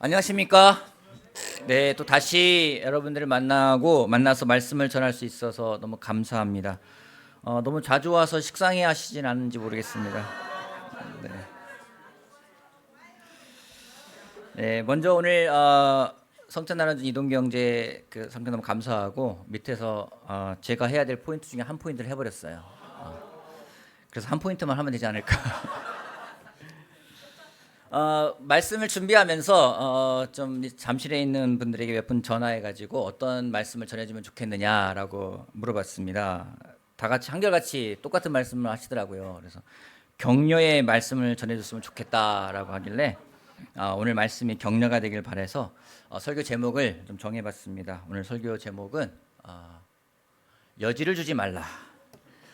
안녕하십니까? 네, 또 다시 여러분들을 만나고 만나서 말씀을 전할 수 있어서 너무 감사합니다. 어, 너무 자주 와서 식상해 하시진 않는지 모르겠습니다. 네. 네, 먼저 오늘 어, 성찬 나눠준 이동경제 그 성찬 너무 감사하고 밑에서 어, 제가 해야 될 포인트 중에 한 포인트를 해버렸어요. 어, 그래서 한 포인트만 하면 되지 않을까. 어, 말씀을 준비하면서 어, 좀 잠실에 있는 분들에게 몇 분 전화해가지고 어떤 말씀을 전해주면 좋겠느냐라고 물어봤습니다. 다 같이 한결같이 똑같은 말씀을 하시더라고요. 그래서 격려의 말씀을 전해줬으면 좋겠다라고 하길래 어, 오늘 말씀이 격려가 되길 바래서 어, 설교 제목을 좀 정해봤습니다. 오늘 설교 제목은 어, 여지를 주지 말라.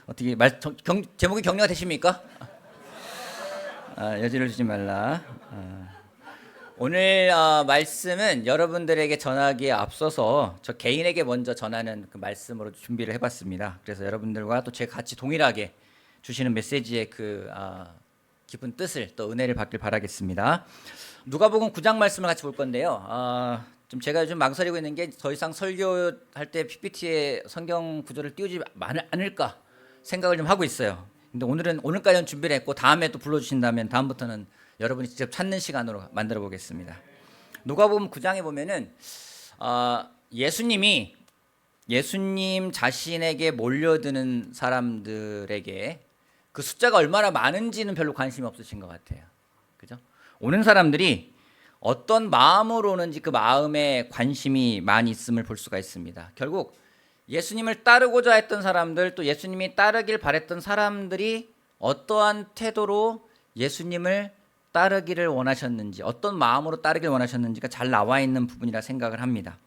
어떻게 말 정- 경, 제목이 격려가 되십니까? 아, 여지를 주지 말라. 아. 오늘 어, 말씀은 여러분들에게 전하기에 앞서서 저 개인에게 먼저 전하는 그 말씀으로 준비를 해봤습니다. 그래서 여러분들과 또 제가 같이 동일하게 주시는 메시지의 그 아, 깊은 뜻을 또 은혜를 받길 바라겠습니다. 누가복음 9장 말씀을 같이 볼 건데요. 아, 좀 제가 요즘 망설이고 있는 게 더 이상 설교할 때 PPT에 성경 구절을 띄우지 마- 않을까 생각을 좀 하고 있어요. 근데 오늘은 오늘까지는 준비를 했고 다음에 또 불러주신다면 다음부터는 여러분이 직접 찾는 시간으로 만들어 보겠습니다. 누가복음 9장에 보면은 아, 예수님이 예수님 자신에게 몰려드는 사람들에게 그 숫자가 얼마나 많은지는 별로 관심이 없으신 것 같아요. 그죠? 오는 사람들이 어떤 마음으로 오는지 그 마음에 관심이 많이 있음을 볼 수가 있습니다. 결국 예수님을 따르고자 했던 사람들 또 예수님이 따르길 바랬던 사람들이 어떠한 태도로 예수님을 따르기를 원하셨는지 어떤 마음으로 따르길 원하셨는지가 잘 나와 있는 부분이라 생각을 합니다.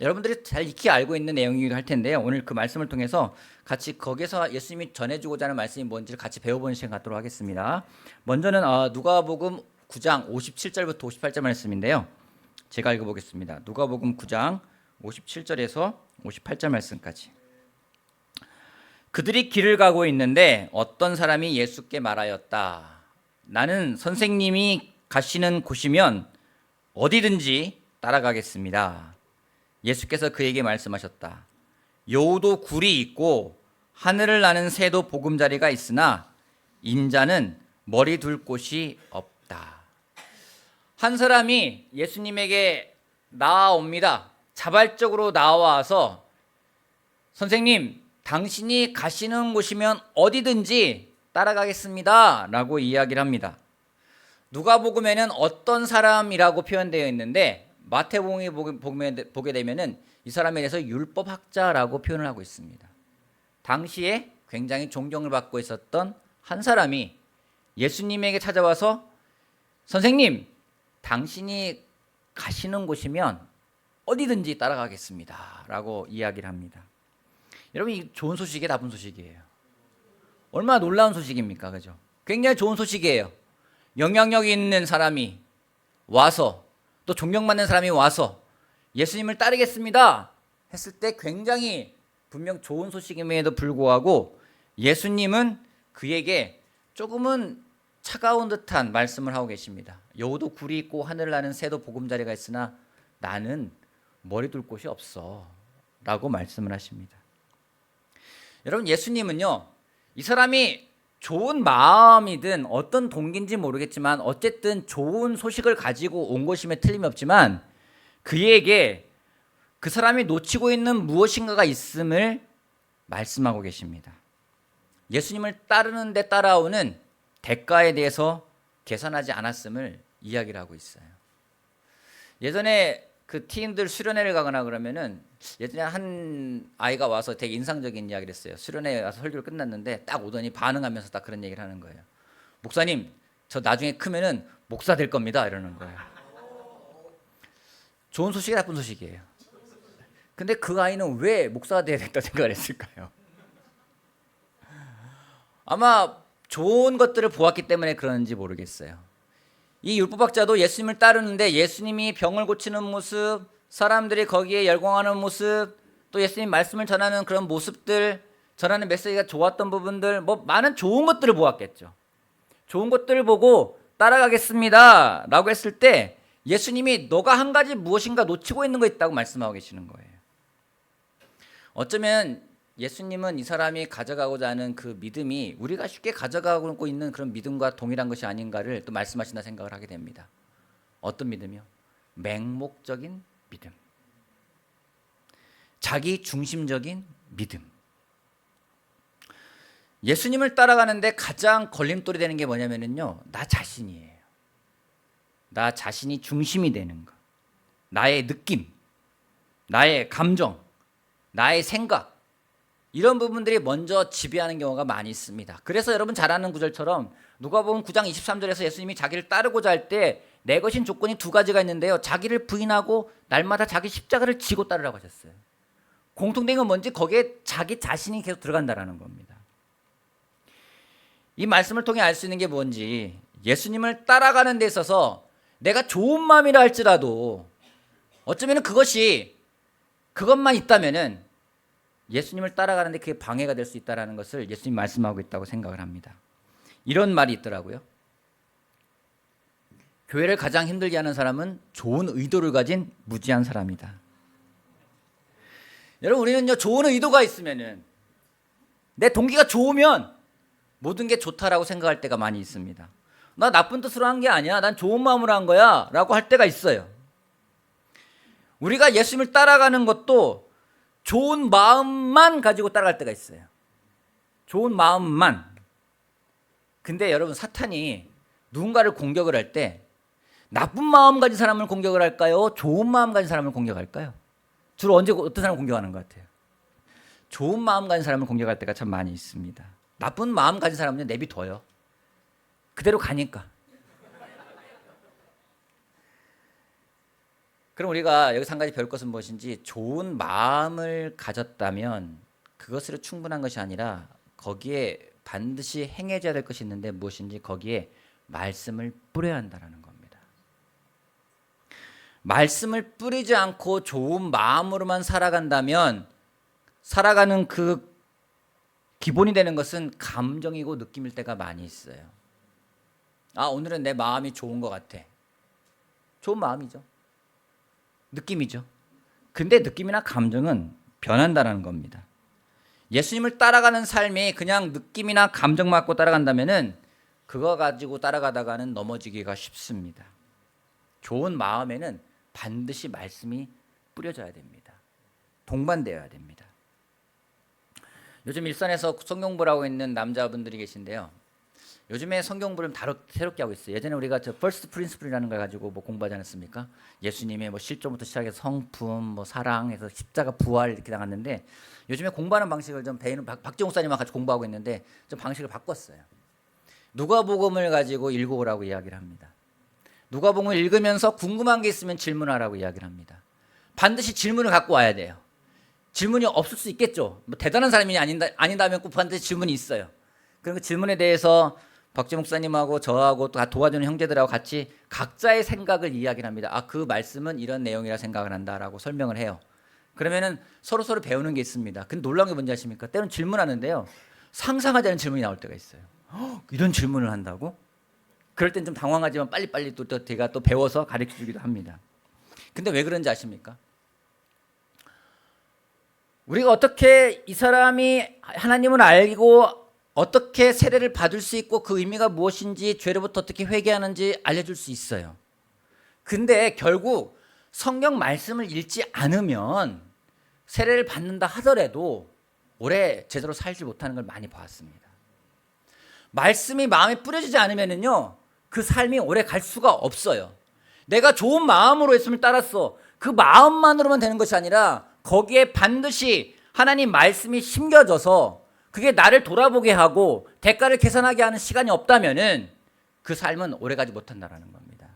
여러분들이 잘 익히 알고 있는 내용이기도 할 텐데요. 오늘 그 말씀을 통해서 같이 거기서 예수님이 전해주고자 하는 말씀이 뭔지를 같이 배워보는 시간 갖도록 하겠습니다. 먼저는 어, 누가복음 9장 57절부터 58절 말씀인데요. 제가 읽어보겠습니다. 누가복음 9장 57절에서 58절 말씀까지. 그들이 길을 가고 있는데 어떤 사람이 예수께 말하였다. 나는 선생님이 가시는 곳이면 어디든지 따라가겠습니다. 예수께서 그에게 말씀하셨다. 여우도 굴이 있고 하늘을 나는 새도 보금자리가 있으나 인자는 머리 둘 곳이 없다. 한 사람이 예수님에게 나아옵니다. 자발적으로 나와서 선생님, 당신이 가시는 곳이면 어디든지 따라가겠습니다. 라고 이야기를 합니다. 누가복음에는 어떤 사람이라고 표현되어 있는데 마태복음에 보게- 되면은 이 사람에 대해서 율법학자라고 표현을 하고 있습니다. 당시에 굉장히 존경을 받고 있었던 한 사람이 예수님에게 찾아와서 선생님, 당신이 가시는 곳이면 어디든지 따라가겠습니다. 라고 이야기를 합니다. 여러분, 이 좋은 소식이 나쁜 소식이에요. 얼마나 놀라운 소식입니까? 그죠? 굉장히 좋은 소식이에요. 영향력 있는 사람이 와서 또 존경받는 사람이 와서 예수님을 따르겠습니다. 했을 때 굉장히 분명 좋은 소식임에도 불구하고 예수님은 그에게 조금은 차가운 듯한 말씀을 하고 계십니다. 여우도 굴이 있고 하늘을 나는 새도 보금자리가 있으나 나는 머리 둘 곳이 없어. 라고 말씀을 하십니다. 여러분 예수님은요. 이 사람이 좋은 마음이든 어떤 동기인지 모르겠지만 어쨌든 좋은 소식을 가지고 온 것임에 틀림이 없지만 그에게 그 사람이 놓치고 있는 무엇인가가 있음을 말씀하고 계십니다. 예수님을 따르는 데 따라오는 대가에 대해서 계산하지 않았음을 이야기를 하고 있어요. 예전에 그 티인들 수련회를 가거나 그러면은 예전에 한 아이가 와서 되게 인상적인 이야기를 했어요. 수련회 와서 설교를 끝났는데 딱 오더니 반응하면서 딱 그런 얘기를 하는 거예요. 목사님, 저 나중에 크면은 목사 될 겁니다. 이러는 거예요. 좋은 소식이 나쁜 소식이에요. 근데 그 아이는 왜 목사가 돼야 된다 생각을 했을까요? 아마 좋은 것들을 보았기 때문에 그런지 모르겠어요. 이 율법학자도 예수님을 따르는데 예수님이 병을 고치는 모습, 사람들이 거기에 열광하는 모습, 또 예수님 말씀을 전하는 그런 모습들, 전하는 메시지가 좋았던 부분들, 뭐 많은 좋은 것들을 보았겠죠. 좋은 것들을 보고 따라가겠습니다. 라고 했을 때 예수님이 너가 한 가지 무엇인가 놓치고 있는 거 있다고 말씀하고 계시는 거예요. 어쩌면 예수님은 이 사람이 가져가고자 하는 그 믿음이 우리가 쉽게 가져가고 있는 그런 믿음과 동일한 것이 아닌가를 또 말씀하신다 생각을 하게 됩니다. 어떤 믿음이요? 맹목적인 믿음. 자기 중심적인 믿음. 예수님을 따라가는데 가장 걸림돌이 되는 게 뭐냐면요. 나 자신이에요. 나 자신이 중심이 되는 것. 나의 느낌, 나의 감정, 나의 생각. 이런 부분들이 먼저 지배하는 경우가 많이 있습니다. 그래서 여러분 잘 아는 구절처럼 누가 보면 9장 23절에서 예수님이 자기를 따르고자 할 때 내 것인 조건이 두 가지가 있는데요. 자기를 부인하고 날마다 자기 십자가를 지고 따르라고 하셨어요. 공통된 건 뭔지 거기에 자기 자신이 계속 들어간다라는 겁니다. 이 말씀을 통해 알 수 있는 게 뭔지 예수님을 따라가는 데 있어서 내가 좋은 마음이라 할지라도 어쩌면 그것이 그것만 있다면은 예수님을 따라가는데 그게 방해가 될 수 있다라는 것을 예수님 말씀하고 있다고 생각을 합니다. 이런 말이 있더라고요. 교회를 가장 힘들게 하는 사람은 좋은 의도를 가진 무지한 사람이다. 여러분 우리는요 좋은 의도가 있으면은 내 동기가 좋으면 모든 게 좋다라고 생각할 때가 많이 있습니다. 나 나쁜 뜻으로 한 게 아니야. 난 좋은 마음으로 한 거야. 라고 할 때가 있어요. 우리가 예수님을 따라가는 것도 좋은 마음만 가지고 따라갈 때가 있어요. 좋은 마음만. 근데 여러분, 사탄이 누군가를 공격을 할 때 나쁜 마음 가진 사람을 공격을 할까요? 좋은 마음 가진 사람을 공격할까요? 주로 언제 어떤 사람을 공격하는 것 같아요? 좋은 마음 가진 사람을 공격할 때가 참 많이 있습니다. 나쁜 마음 가진 사람은 내비둬요. 그대로 가니까. 그럼 우리가 여기서 한 가지 배울 것은 무엇인지 좋은 마음을 가졌다면 그것으로 충분한 것이 아니라 거기에 반드시 행해져야 될 것이 있는데 무엇인지 거기에 말씀을 뿌려야 한다는 겁니다. 말씀을 뿌리지 않고 좋은 마음으로만 살아간다면 살아가는 그 기본이 되는 것은 감정이고 느낌일 때가 많이 있어요. 아, 오늘은 내 마음이 좋은 것 같아. 좋은 마음이죠. 느낌이죠. 근데 느낌이나 감정은 변한다는 겁니다. 예수님을 따라가는 삶이 그냥 느낌이나 감정 맞고 따라간다면은 그거 가지고 따라가다가는 넘어지기가 쉽습니다. 좋은 마음에는 반드시 말씀이 뿌려져야 됩니다. 동반되어야 됩니다. 요즘 일산에서 성경부를 하고 있는 남자분들이 계신데요. 요즘에 성경부를 다로 새롭게 하고 있어요. 예전에 우리가 저 퍼스트 프린스플이라는 걸 가지고 뭐 공부하지 않았습니까? 예수님의 뭐 실존부터 시작해서 성품, 뭐 사랑해서 십자가 부활 이렇게 나갔는데 요즘에 공부하는 방식을 좀 배우는 박, 박정욱 사님과 같이 공부하고 있는데 좀 방식을 바꿨어요. 누가복음을 가지고 읽어오라고 이야기를 합니다. 누가복음을 읽으면서 궁금한 게 있으면 질문하라고 이야기를 합니다. 반드시 질문을 갖고 와야 돼요. 질문이 없을 수 있겠죠. 뭐 대단한 사람이 아닌다, 아니다면 꼭 반드시 질문이 있어요. 그리고 그 질문에 대해서 박재 목사님하고 저하고 또 도와주는 형제들하고 같이 각자의 생각을 이야기를 합니다. 아, 그 말씀은 이런 내용이라 생각을 한다라고 설명을 해요. 그러면은 서로 서로 배우는 게 있습니다. 근데 놀라운 게 뭔지 아십니까? 때로는 질문하는데요. 상상하지 않은 질문이 나올 때가 있어요. 헉, 이런 질문을 한다고? 그럴 땐 좀 당황하지만 빨리빨리 또, 또 제가 또 배워서 가르쳐 주기도 합니다. 근데 왜 그런지 아십니까? 우리가 어떻게 이 사람이 하나님을 알고 어떻게 세례를 받을 수 있고 그 의미가 무엇인지 죄로부터 어떻게 회개하는지 알려줄 수 있어요. 근데 결국 성경 말씀을 읽지 않으면 세례를 받는다 하더라도 오래 제대로 살지 못하는 걸 많이 봤습니다. 말씀이 마음에 뿌려지지 않으면은요 그 삶이 오래 갈 수가 없어요. 내가 좋은 마음으로 예수님을 따랐어. 그 마음만으로만 되는 것이 아니라 거기에 반드시 하나님 말씀이 심겨져서 그게 나를 돌아보게 하고 대가를 계산하게 하는 시간이 없다면은 그 삶은 오래가지 못한다라는 겁니다.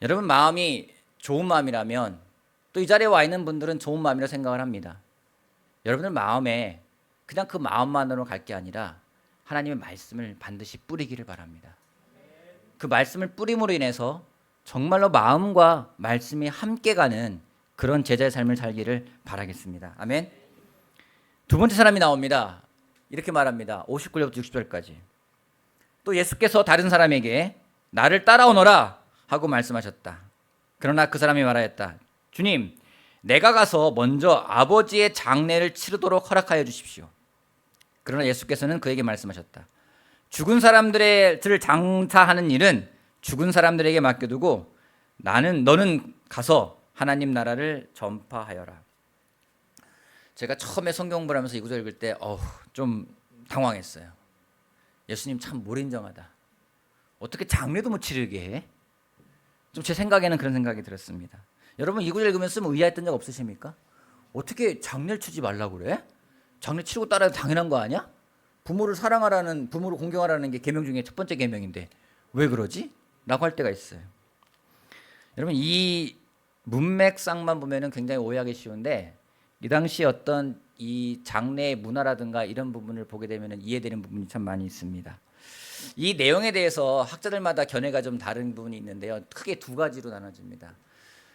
여러분 마음이 좋은 마음이라면 또 이 자리에 와 있는 분들은 좋은 마음이라 생각을 합니다. 여러분들 마음에 그냥 그 마음만으로 갈 게 아니라 하나님의 말씀을 반드시 뿌리기를 바랍니다. 그 말씀을 뿌림으로 인해서 정말로 마음과 말씀이 함께 가는 그런 제자의 삶을 살기를 바라겠습니다. 아멘. 두 번째 사람이 나옵니다. 이렇게 말합니다. 59절부터 60절까지. 또 예수께서 다른 사람에게 나를 따라오너라 하고 말씀하셨다. 그러나 그 사람이 말하였다. 주님, 내가 가서 먼저 아버지의 장례를 치르도록 허락하여 주십시오. 그러나 예수께서는 그에게 말씀하셨다. 죽은 사람들을 장사하는 일은 죽은 사람들에게 맡겨두고 나는 너는 가서 하나님 나라를 전파하여라. 제가 처음에 성경 공부를 하면서 이 구절 읽을 때 어우 좀 당황했어요. 예수님 참 모린정하다. 어떻게 장례도 못 치르게 해? 좀 제 생각에는 그런 생각이 들었습니다. 여러분 이 구절 읽으면서 뭐 의아했던 적 없으십니까? 어떻게 장례를 치지 말라고 그래? 장례 치르고 따라야 당연한 거 아니야? 부모를 사랑하라는 부모를 공경하라는 게 계명 중에 첫 번째 계명인데 왜 그러지? 라고 할 때가 있어요. 여러분 이 문맥상만 보면은 굉장히 오해하기 쉬운데 이 당시 어떤 이 장례의 문화라든가 이런 부분을 보게 되면 이해되는 부분이 참 많이 있습니다. 이 내용에 대해서 학자들마다 견해가 좀 다른 부분이 있는데요. 크게 두 가지로 나눠집니다.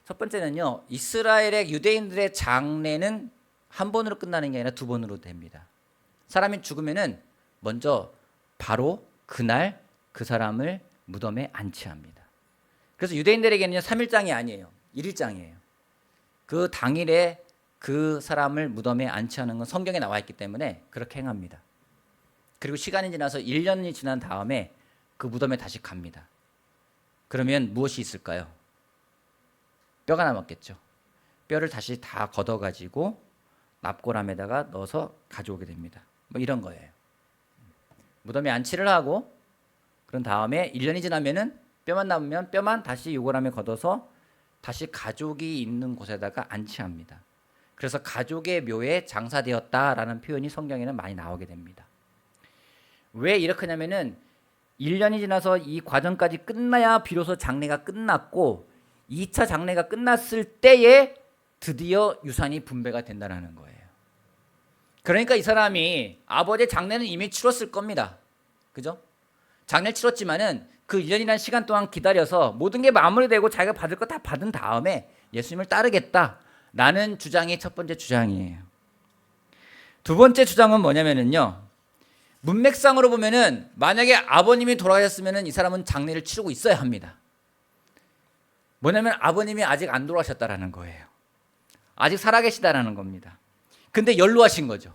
첫 번째는요. 이스라엘의 유대인들의 장례는 한 번으로 끝나는 게 아니라 두 번으로 됩니다. 사람이 죽으면은 먼저 바로 그날 그 사람을 무덤에 안치합니다. 그래서 유대인들에게는요. 3일장이 아니에요. 1일장이에요. 그 당일에 그 사람을 무덤에 안치하는 건 성경에 나와 있기 때문에 그렇게 행합니다. 그리고 시간이 지나서 1년이 지난 다음에 그 무덤에 다시 갑니다. 그러면 무엇이 있을까요? 뼈가 남았겠죠. 뼈를 다시 다 걷어 가지고 납골함에다가 넣어서 가져오게 됩니다. 뭐 이런 거예요. 무덤에 안치를 하고 그런 다음에 1년이 지나면은 뼈만 남으면 뼈만 다시 요고람에 걷어서 다시 가족이 있는 곳에다가 안치합니다. 그래서 가족의 묘에 장사되었다라는 표현이 성경에는 많이 나오게 됩니다. 왜 이렇게 하냐면은 1년이 지나서 이 과정까지 끝나야 비로소 장례가 끝났고 2차 장례가 끝났을 때에 드디어 유산이 분배가 된다는 거예요. 그러니까 이 사람이 아버지의 장례는 이미 치렀을 겁니다. 그죠? 장례를 치렀지만은 그 1년이라는 시간 동안 기다려서 모든 게 마무리되고 자기가 받을 거 다 받은 다음에 예수님을 따르겠다 라는 주장이 첫 번째 주장이에요. 두 번째 주장은 뭐냐면은요. 문맥상으로 보면은 만약에 아버님이 돌아가셨으면은 이 사람은 장례를 치르고 있어야 합니다. 뭐냐면 아버님이 아직 안 돌아가셨다라는 거예요. 아직 살아계시다라는 겁니다. 근데 연로하신 거죠.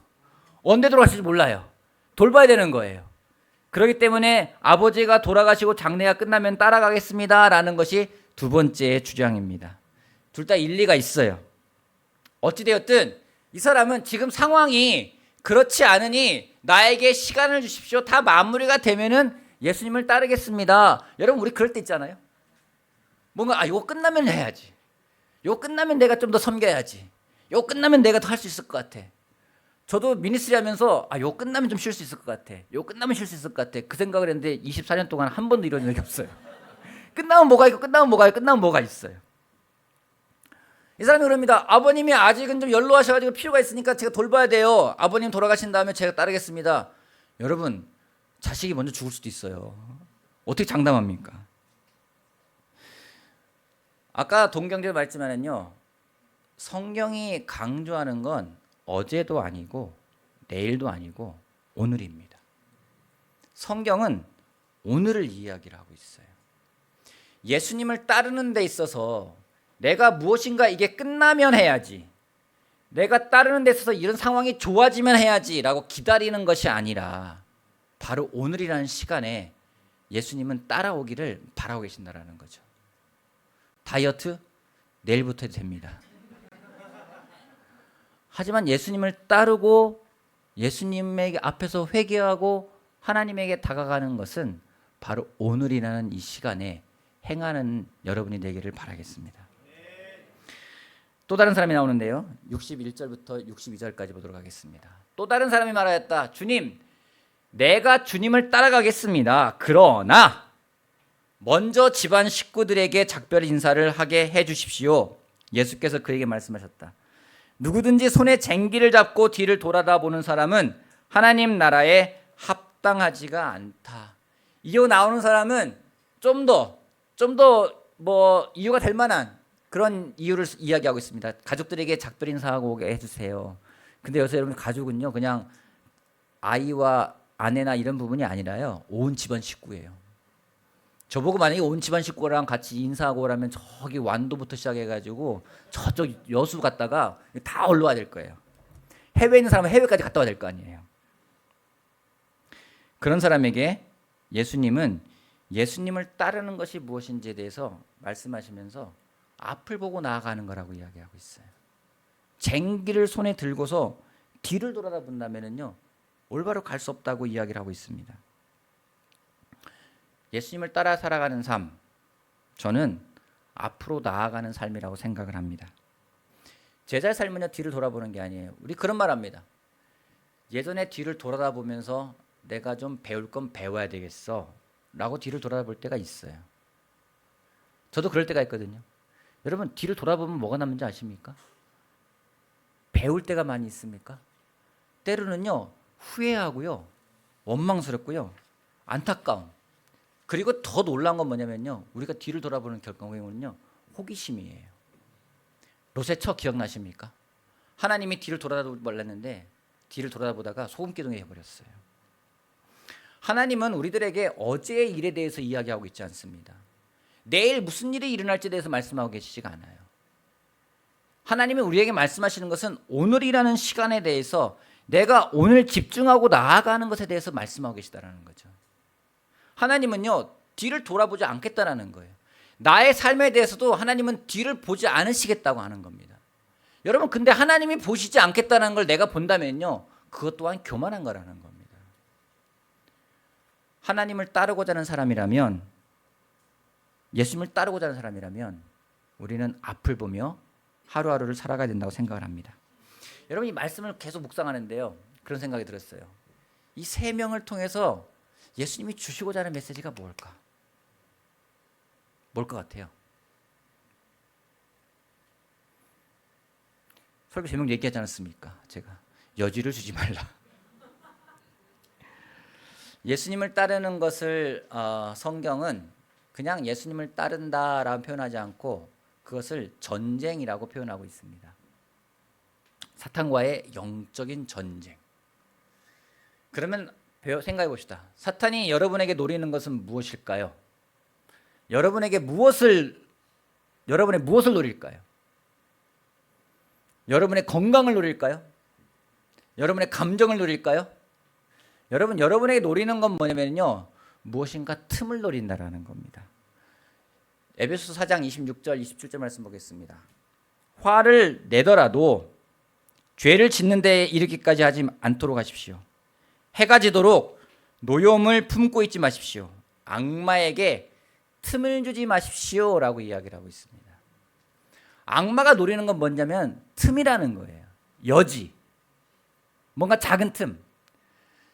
언제 돌아가실지 몰라요. 돌봐야 되는 거예요. 그렇기 때문에 아버지가 돌아가시고 장례가 끝나면 따라가겠습니다라는 것이 두 번째 주장입니다. 둘 다 일리가 있어요. 어찌되었든 이 사람은 지금 상황이 그렇지 않으니 나에게 시간을 주십시오. 다 마무리가 되면은 예수님을 따르겠습니다. 여러분 우리 그럴 때 있잖아요. 뭔가 아 이거 끝나면 해야지. 이거 끝나면 내가 좀 더 섬겨야지. 이거 끝나면 내가 더 할 수 있을 것 같아. 저도 미니스트리 하면서 아, 요 끝나면 좀 쉴 수 있을 것 같아. 요 끝나면 쉴 수 있을 것 같아. 그 생각을 했는데 24년 동안 한 번도 이런 적이 없어요. 끝나면 뭐가 있고 끝나면 뭐가 있고 끝나면 뭐가 있어요. 이 사람이 그럽니다. 아버님이 아직은 좀 연로하셔가지고 필요가 있으니까 제가 돌봐야 돼요. 아버님 돌아가신 다음에 제가 따르겠습니다. 여러분 자식이 먼저 죽을 수도 있어요. 어떻게 장담합니까? 아까 동경제 말했지만은요. 성경이 강조하는 건 어제도 아니고 내일도 아니고 오늘입니다. 성경은 오늘을 이야기를 하고 있어요. 예수님을 따르는 데 있어서 내가 무엇인가 이게 끝나면 해야지. 내가 따르는 데 있어서 이런 상황이 좋아지면 해야지라고 기다리는 것이 아니라 바로 오늘이라는 시간에 예수님은 따라오기를 바라고 계신다라는 거죠. 다이어트 내일부터 됩니다. 하지만 예수님을 따르고 예수님에게 앞에서 회개하고 하나님에게 다가가는 것은 바로 오늘이라는 이 시간에 행하는 여러분이 되기를 바라겠습니다. 또 다른 사람이 나오는데요. 61절부터 62절까지 보도록 하겠습니다. 또 다른 사람이 말하였다. 주님, 내가 주님을 따라가겠습니다. 그러나 먼저 집안 식구들에게 작별 인사를 하게 해 주십시오. 예수께서 그에게 말씀하셨다. 누구든지 손에 쟁기를 잡고 뒤를 돌아다 보는 사람은 하나님 나라에 합당하지가 않다. 이어 나오는 사람은 좀 더, 좀 더 뭐 이유가 될 만한 그런 이유를 이야기하고 있습니다. 가족들에게 작별 인사하고 해주세요. 근데 여기서 여러분 가족은요, 그냥 아이와 아내나 이런 부분이 아니라요, 온 집안 식구예요. 저보고 만약에 온 집안 식구랑 같이 인사하고 오라면 저기 완도부터 시작해가지고 저쪽 여수 갔다가 다 올라와야 될 거예요. 해외에 있는 사람은 해외까지 갔다 와야 될 거 아니에요. 그런 사람에게 예수님은 예수님을 따르는 것이 무엇인지에 대해서 말씀하시면서 앞을 보고 나아가는 거라고 이야기하고 있어요. 쟁기를 손에 들고서 뒤를 돌아다 본다면은요 올바로 갈 수 없다고 이야기를 하고 있습니다. 예수님을 따라 살아가는 삶, 저는 앞으로 나아가는 삶이라고 생각을 합니다. 제자의 삶은요 뒤를 돌아보는 게 아니에요. 우리 그런 말합니다. 예전에 뒤를 돌아다 보면서 내가 좀 배울 건 배워야 되겠어. 라고 뒤를 돌아볼 때가 있어요. 저도 그럴 때가 있거든요. 여러분, 뒤를 돌아보면 뭐가 남는지 아십니까? 배울 때가 많이 있습니까? 때로는요, 후회하고요, 원망스럽고요, 안타까움. 그리고 더 놀라운 건 뭐냐면요, 우리가 뒤를 돌아보는 결과는요, 호기심이에요. 롯의 처 기억나십니까? 하나님이 뒤를 돌아다보고 말랐는데, 뒤를 돌아보다가 소금 기둥에 해버렸어요. 하나님은 우리들에게 어제의 일에 대해서 이야기하고 있지 않습니다. 내일 무슨 일이 일어날지에 대해서 말씀하고 계시지가 않아요. 하나님이 우리에게 말씀하시는 것은 오늘이라는 시간에 대해서 내가 오늘 집중하고 나아가는 것에 대해서 말씀하고 계시다라는 거죠. 하나님은요 뒤를 돌아보지 않겠다라는 거예요. 나의 삶에 대해서도 하나님은 뒤를 보지 않으시겠다고 하는 겁니다. 여러분 근데 하나님이 보시지 않겠다는 걸 내가 본다면요 그것 또한 교만한 거라는 겁니다. 하나님을 따르고자 하는 사람이라면 예수님을 따르고자 하는 사람이라면 우리는 앞을 보며 하루하루를 살아가야 된다고 생각을 합니다. 여러분 이 말씀을 계속 묵상하는데요. 그런 생각이 들었어요. 이 세 명을 통해서 예수님이 주시고자 하는 메시지가 뭘까? 뭘 것 같아요? 설교 제목 얘기하지 않았습니까? 제가 여지를 주지 말라. 예수님을 따르는 것을 어, 성경은 그냥 예수님을 따른다라고 표현하지 않고 그것을 전쟁이라고 표현하고 있습니다. 사탄과의 영적인 전쟁. 그러면 생각해 봅시다. 사탄이 여러분에게 노리는 것은 무엇일까요? 여러분에게 무엇을 여러분의 무엇을 노릴까요? 여러분의 건강을 노릴까요? 여러분의 감정을 노릴까요? 여러분 여러분에게 노리는 건 뭐냐면요. 무엇인가 틈을 노린다라는 겁니다. 에베소 4장 26절 27절 말씀 보겠습니다. 화를 내더라도 죄를 짓는 데 이르기까지 하지 않도록 하십시오. 해가 지도록 노염을 품고 있지 마십시오. 악마에게 틈을 주지 마십시오라고 이야기를 하고 있습니다. 악마가 노리는 건 뭐냐면 틈이라는 거예요. 여지. 뭔가 작은 틈.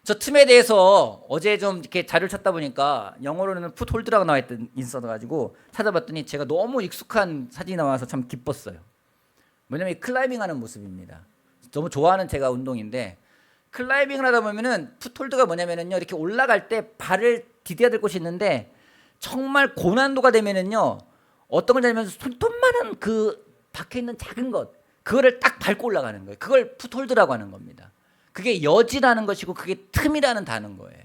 저 틈에 대해서 어제 좀 이렇게 자료를 찾다 보니까 영어로는 풋홀드라고 나와 있던 있어 가지고 찾아봤더니 제가 너무 익숙한 사진이 나와서 참 기뻤어요. 뭐냐면 클라이밍 하는 모습입니다. 너무 좋아하는 제가 운동인데 클라이밍을 하다 보면은 풋홀드가 뭐냐면은요 이렇게 올라갈 때 발을 디뎌야 될 곳이 있는데 정말 고난도가 되면은요 어떤 걸 하냐면 손톱만한 그 박혀 있는 작은 것 그거를 딱 밟고 올라가는 거예요. 그걸 풋홀드라고 하는 겁니다. 그게 여지라는 것이고 그게 틈이라는 단어인 거예요.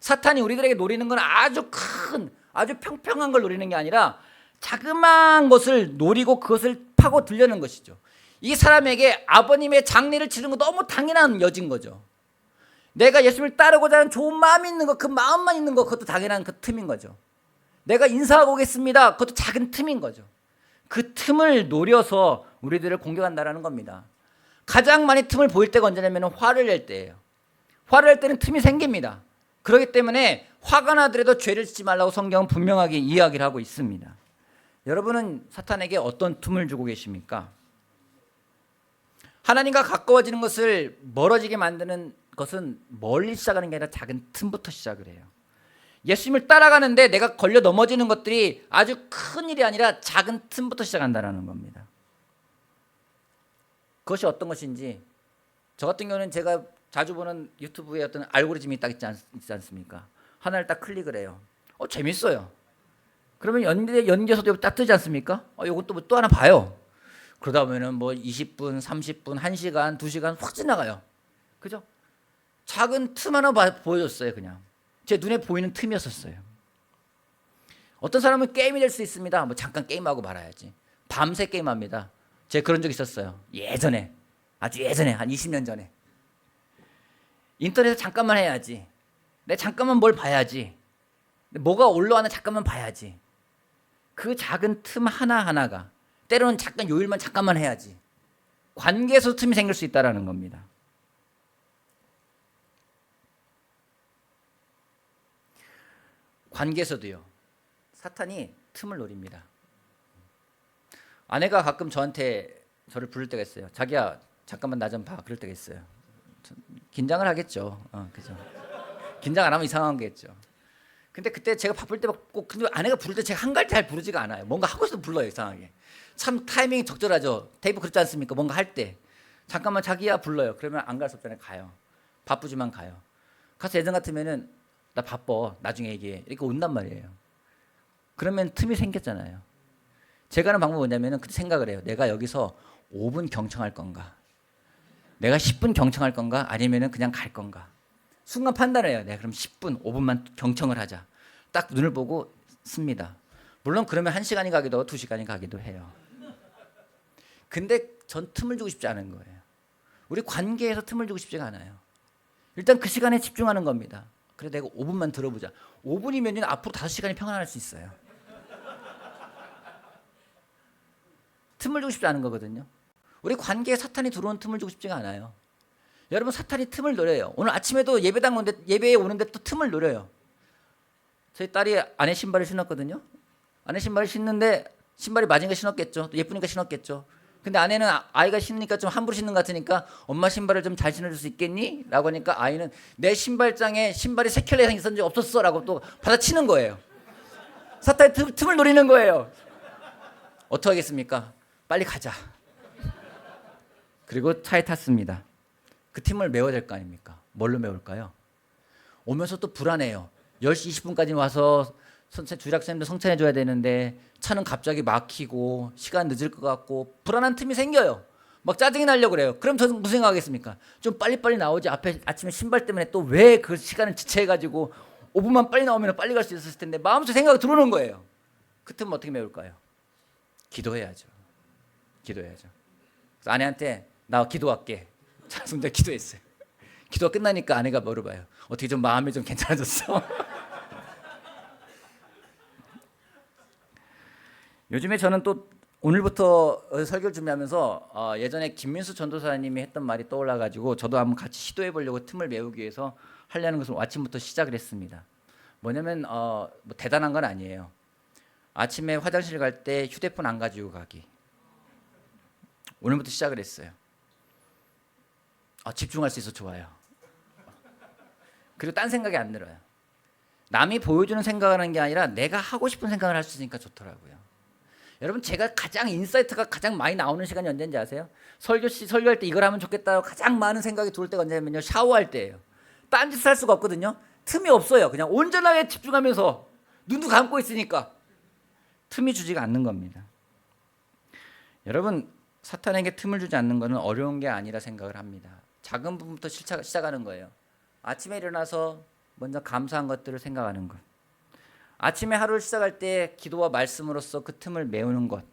사탄이 우리들에게 노리는 건 아주 큰 아주 평평한 걸 노리는 게 아니라 자그마한 것을 노리고 그것을 파고 들려는 것이죠. 이 사람에게 아버님의 장례를 치르는 거 너무 당연한 여진 거죠. 내가 예수님을 따르고자 하는 좋은 마음이 있는 것, 그 마음만 있는 것, 그것도 당연한 그 틈인 거죠. 내가 인사하고 오겠습니다. 그것도 작은 틈인 거죠. 그 틈을 노려서 우리들을 공격한다라는 겁니다. 가장 많이 틈을 보일 때가 언제냐면 화를 낼 때예요. 화를 낼 때는 틈이 생깁니다. 그렇기 때문에 화가 나더라도 죄를 짓지 말라고 성경은 분명하게 이야기를 하고 있습니다. 여러분은 사탄에게 어떤 틈을 주고 계십니까? 하나님과 가까워지는 것을 멀어지게 만드는 것은 멀리 시작하는 게 아니라 작은 틈부터 시작을 해요. 예수님을 따라가는데 내가 걸려 넘어지는 것들이 아주 큰 일이 아니라 작은 틈부터 시작한다는 겁니다. 그것이 어떤 것인지 저 같은 경우는 제가 자주 보는 유튜브에 어떤 알고리즘이 딱 있지, 않, 있지 않 습니까? 하나를 딱 클릭을 해요. 어 재밌어요. 그러면 연계 연계서도 딱 뜨지 않습니까? 어 이것도 뭐 또 하나 봐요. 그러다 보면은 뭐 20분, 30분, 1시간, 2시간 확 지나가요. 그죠? 작은 틈 하나 보여줬어요, 그냥. 제 눈에 보이는 틈이었었어요. 어떤 사람은 게임이 될 수 있습니다. 뭐 잠깐 게임하고 말아야지. 밤새 게임합니다. 제가 그런 적 있었어요. 예전에 아주 예전에 한 20년 전에 인터넷에 잠깐만 해야지. 내 잠깐만 뭘 봐야지. 뭐가 올라와나 잠깐만 봐야지. 그 작은 틈 하나 하나가 때로는 잠깐 요일만 잠깐만 해야지. 관계에서 틈이 생길 수 있다라는 겁니다. 관계에서도요. 사탄이 틈을 노립니다. 아내가 가끔 저한테 저를 부를 때가 있어요. 자기야 잠깐만 나 좀 봐. 그럴 때가 있어요. 전 긴장을 하겠죠. 어, 그죠. 긴장 안 하면 이상한 거겠죠. 근데 그때 제가 바쁠 때꼭 근데 아내가 부를 때 제가 한갈 때잘 부르지가 않아요. 뭔가 하고 있어도 불러요 이상하게. 참 타이밍이 적절하죠. 테이프 그렇지 않습니까? 뭔가 할 때. 잠깐만 자기야 불러요. 그러면 안 갈 수 없잖아요. 가요. 바쁘지만 가요. 가서 예전 같으면은 나 바빠. 나중에 얘기해. 이렇게 온단 말이에요. 그러면 틈이 생겼잖아요. 제가 하는 방법은 뭐냐면은 그때 생각을 해요. 내가 여기서 5분 경청할 건가? 내가 10분 경청할 건가? 아니면은 그냥 갈 건가? 순간 판단을 해요. 내가 그럼 10분, 5분만 경청을 하자. 딱 눈을 보고 씁니다. 물론 그러면 1시간이 가기도 하고 2시간이 가기도 해요. 근데 전 틈을 주고 싶지 않은 거예요. 우리 관계에서 틈을 주고 싶지가 않아요. 일단 그 시간에 집중하는 겁니다. 그래 내가 5분만 들어보자. 5분이면 앞으로 5시간이 평안할 수 있어요. 틈을 주고 싶지 않은 거거든요. 우리 관계에 사탄이 들어온 틈을 주고 싶지가 않아요. 여러분 사탄이 틈을 노려요. 오늘 아침에도 예배당 오는데 예배에 오는데 또 틈을 노려요. 저희 딸이 아내 신발을 신었거든요. 아내 신발을 신는데 신발이 맞은 거 신었겠죠. 또 예쁘니까 신었겠죠. 근데 아내는 아- 아이가 신으니까 좀 함부로 신는 것 같으니까 엄마 신발을 좀 잘 신어줄 수 있겠니? 라고 하니까 아이는 내 신발장에 신발이 세 켤레 이상 있었는지 없었어 라고 또 받아치는 거예요. 사탄이 틈, 틈을 노리는 거예요. 어떻게 하겠습니까? 빨리 가자. 그리고 차에 탔습니다. 그 팀을 메워야 될 거 아닙니까? 뭘로 메울까요? 오면서 또 불안해요. 10시 20분까지 와서 선생 주일학생들 성찬해 줘야 되는데 차는 갑자기 막히고 시간 늦을 것 같고 불안한 틈이 생겨요. 막 짜증이 나려고 그래요. 그럼 저는 무슨 생각하겠습니까? 좀 빨리빨리 나오지. 앞에 아침에 신발 때문에 또 왜 그 시간을 지체해 가지고 5분만 빨리 나오면 빨리 갈 수 있었을 텐데 마음속에 생각이 들어오는 거예요. 그 틈은 어떻게 메울까요? 기도해야죠. 기도해야죠. 그래서 아내한테 나 기도할게. 자송자 기도했어요. 기도가 끝나니까 아내가 물어봐요. 어떻게 좀 마음이 좀 괜찮아졌어? 요즘에 저는 또 오늘부터 어, 설교를 준비하면서 어, 예전에 김민수 전도사님이 했던 말이 떠올라가지고 저도 한번 같이 시도해 보려고 틈을 메우기 위해서 하려는 것을 아침부터 시작을 했습니다. 뭐냐면 어, 뭐 대단한 건 아니에요. 아침에 화장실 갈 때 휴대폰 안 가지고 가기. 오늘부터 시작을 했어요. 아, 집중할 수 있어 좋아요. 그리고 딴 생각이 안 들어요. 남이 보여주는 생각을 하는 게 아니라 내가 하고 싶은 생각을 할 수 있으니까 좋더라고요. 여러분 제가 가장 인사이트가 가장 많이 나오는 시간이 언제인지 아세요? 설교 시 설교할 때 이걸 하면 좋겠다 가장 많은 생각이 들어올 때가 언제냐면요 샤워할 때예요. 딴짓을 할 수가 없거든요. 틈이 없어요. 그냥 온전하게 집중하면서 눈도 감고 있으니까 틈이 주지가 않는 겁니다. 여러분 사탄에게 틈을 주지 않는 것은 어려운 게 아니라 생각을 합니다. 작은 부분부터 시작, 시작하는 거예요. 아침에 일어나서 먼저 감사한 것들을 생각하는 것. 아침에 하루를 시작할 때 기도와 말씀으로써 그 틈을 메우는 것.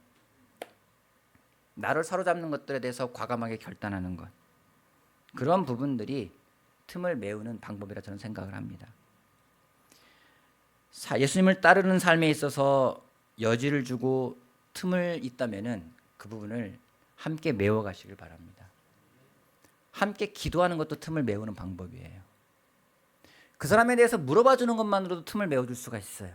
나를 사로잡는 것들에 대해서 과감하게 결단하는 것. 그런 부분들이 틈을 메우는 방법이라 저는 생각을 합니다. 사- 예수님을 따르는 삶에 있어서 여지를 주고 틈을 있다면은 그 부분을 함께 메워 가시길 바랍니다. 함께 기도하는 것도 틈을 메우는 방법이에요. 그 사람에 대해서 물어봐 주는 것만으로도 틈을 메워 줄 수가 있어요.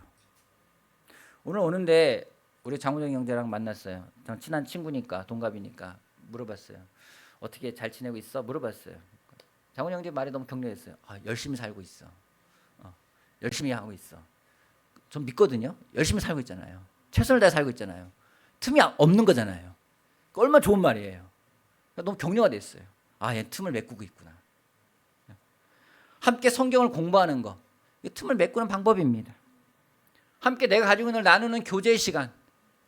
오늘 오는데 우리 장우정 형제랑 만났어요. 저 친한 친구니까 동갑이니까 물어봤어요. 어떻게 잘 지내고 있어? 물어봤어요. 장훈 형제 말이 너무 격려했어요. 아, 열심히 살고 있어. 어, 열심히 하고 있어. 전 믿거든요. 열심히 살고 있잖아요. 최선을 다해 살고 있잖아요. 틈이 없는 거잖아요. 그 얼마나 좋은 말이에요. 너무 격려가 됐어요. 아, 얘 틈을 메꾸고 있구나. 함께 성경을 공부하는 거. 이 틈을 메꾸는 방법입니다. 함께 내가 가지고 있는 걸 나누는 교제의 시간.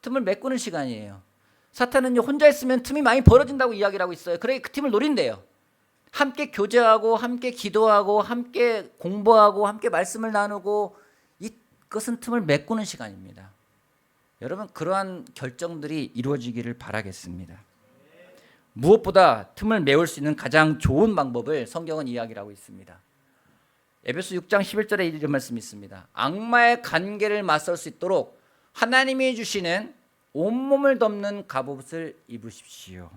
틈을 메꾸는 시간이에요. 사탄은 혼자 있으면 틈이 많이 벌어진다고 이야기를 하고 있어요. 그래 그 틈을 노린대요. 함께 교제하고 함께 기도하고 함께 공부하고 함께 말씀을 나누고 이 그것은 틈을 메꾸는 시간입니다. 여러분 그러한 결정들이 이루어지기를 바라겠습니다. 무엇보다 틈을 메울 수 있는 가장 좋은 방법을 성경은 이야기하고 있습니다. 에베소 6장 11절에 이런 말씀이 있습니다. 악마의 관계를 맞설 수 있도록 하나님이 주시는 온몸을 덮는 갑옷을 입으십시오.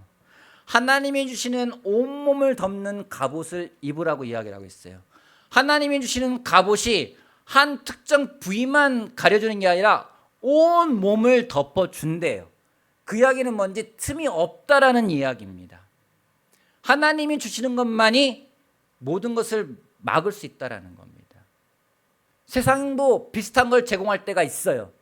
하나님이 주시는 온몸을 덮는 갑옷을 입으라고 이야기를 하고 있어요. 하나님이 주시는 갑옷이 한 특정 부위만 가려주는 게 아니라 온 몸을 덮어준대요. 그 이야기는 뭔지 틈이 없다라는 이야기입니다. 하나님이 주시는 것만이 모든 것을 막을 수 있다라는 겁니다. 세상도 비슷한 걸 제공할 때가 있어요.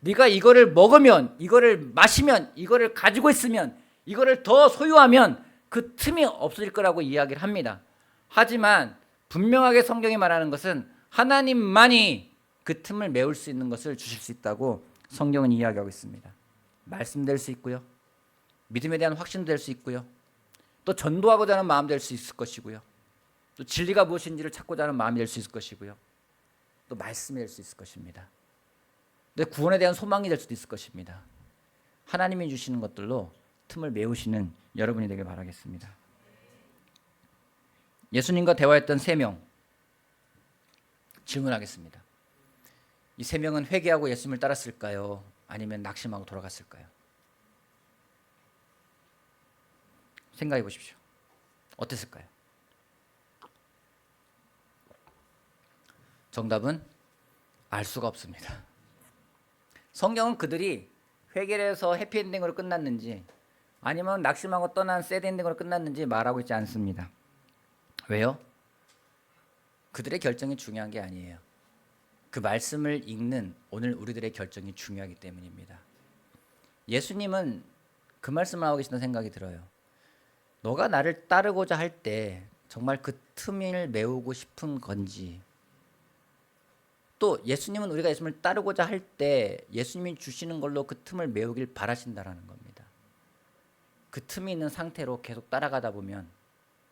네가 이거를 먹으면, 이거를 마시면, 이거를 가지고 있으면, 이거를 더 소유하면 그 틈이 없어질 거라고 이야기를 합니다. 하지만 분명하게 성경이 말하는 것은 하나님만이 그 틈을 메울 수 있는 것을 주실 수 있다고 성경은 이야기하고 있습니다. 말씀될 수 있고요. 믿음에 대한 확신도 될 수 있고요. 또 전도하고자 하는 마음 될 수 있을 것이고요. 또 진리가 무엇인지를 찾고자 하는 마음이 될 수 있을 것이고요. 또 말씀이 될 수 있을 것입니다. 내 구원에 대한 소망이 될 수도 있을 것입니다. 하나님이 주시는 것들로 틈을 메우시는 여러분이 되길 바라겠습니다. 예수님과 대화했던 세 명 질문하겠습니다. 이 세 명은 회개하고 예수님을 따랐을까요? 아니면 낙심하고 돌아갔을까요? 생각해 보십시오. 어땠을까요? 정답은 알 수가 없습니다. 성경은 그들이 회개를 해서 해피엔딩으로 끝났는지 아니면 낙심하고 떠난 새드엔딩으로 끝났는지 말하고 있지 않습니다. 왜요? 그들의 결정이 중요한 게 아니에요. 그 말씀을 읽는 오늘 우리들의 결정이 중요하기 때문입니다. 예수님은 그 말씀을 하고 계신다는 생각이 들어요. 너가 나를 따르고자 할 때 정말 그 틈을 메우고 싶은 건지 또 예수님은 우리가 예수님을 따르고자 할 때 예수님이 주시는 걸로 그 틈을 메우길 바라신다라는 겁니다. 그 틈이 있는 상태로 계속 따라가다 보면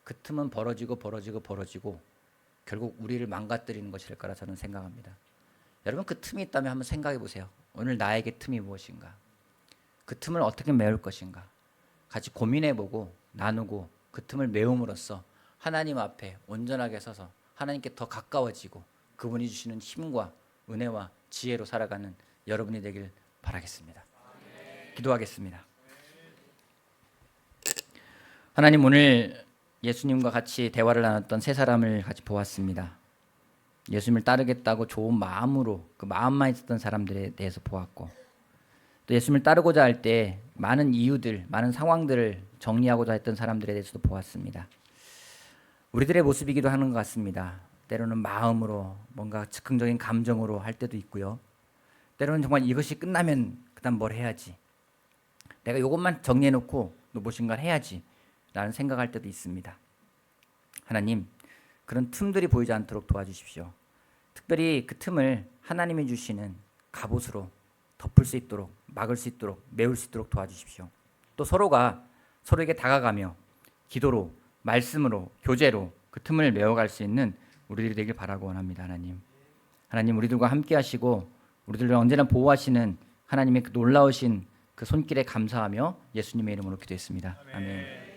그 틈은 벌어지고 벌어지고 벌어지고 결국 우리를 망가뜨리는 것일 거라 저는 생각합니다. 여러분 그 틈이 있다면 한번 생각해 보세요. 오늘 나에게 틈이 무엇인가? 그 틈을 어떻게 메울 것인가? 같이 고민해 보고 나누고 그 틈을 메움으로써 하나님 앞에 온전하게 서서 하나님께 더 가까워지고 그분이 주시는 힘과 은혜와 지혜로 살아가는 여러분이 되길 바라겠습니다. 기도하겠습니다. 하나님 오늘 예수님과 같이 대화를 나눴던 세 사람을 같이 보았습니다. 예수님을 따르겠다고 좋은 마음으로 그 마음만 있었던 사람들에 대해서 보았고 또 예수님을 따르고자 할 때 많은 이유들, 많은 상황들을 정리하고자 했던 사람들에 대해서도 보았습니다. 우리들의 모습이기도 하는 것 같습니다. 때로는 마음으로 뭔가 즉흥적인 감정으로 할 때도 있고요. 때로는 정말 이것이 끝나면 그다음 뭘 해야지. 내가 이것만 정리해 놓고 또 무엇인가를 해야지. 라는 생각할 때도 있습니다. 하나님, 그런 틈들이 보이지 않도록 도와주십시오. 특별히 그 틈을 하나님이 주시는 갑옷으로 덮을 수 있도록 막을 수 있도록 메울 수 있도록 도와주십시오. 또 서로가 서로에게 다가가며 기도로 말씀으로 교제로 그 틈을 메워갈 수 있는 우리들이 되길 바라고 원합니다. 하나님. 하나님 우리들과 함께 하시고 우리들을 언제나 보호하시는 하나님의 그 놀라우신 그 손길에 감사하며 예수님의 이름으로 기도했습니다. 아멘.